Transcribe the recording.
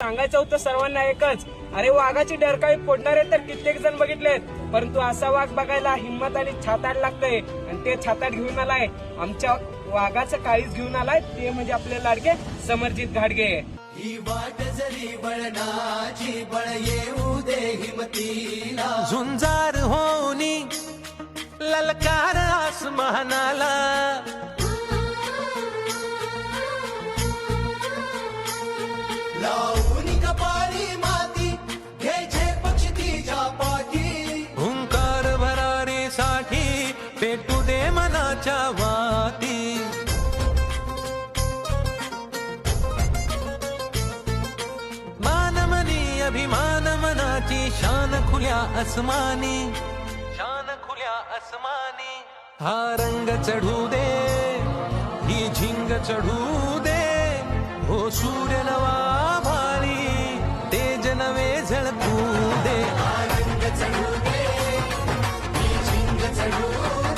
सांगायचं होतं सर्वांना एकच. अरे वाघाची डरकाळी फोडणारे तर कित्येक जण बघितलेत. परंतु असा वाघ बघायला हिंमत आणि छाताड लागतंय. आणि ते छाताड घेऊन आलाय. आमच्या वाघाचं काळीच घेऊन आलाय. ते म्हणजे आपले लाडके समरजित घाडगे ही वाट जरी बळणाची बळ येऊ दे हिमतीला. झुंजार होनी ललकार आसमानाला. भरारीसाठी पेटू दे मनाच्या वाती मानमनी अभिमान मनाची शान खुल्या अस्मानी शान खुल्या अस्मानी हा रंग चढू दे ही झिंग चढू दे. हो सूर्य Whoa.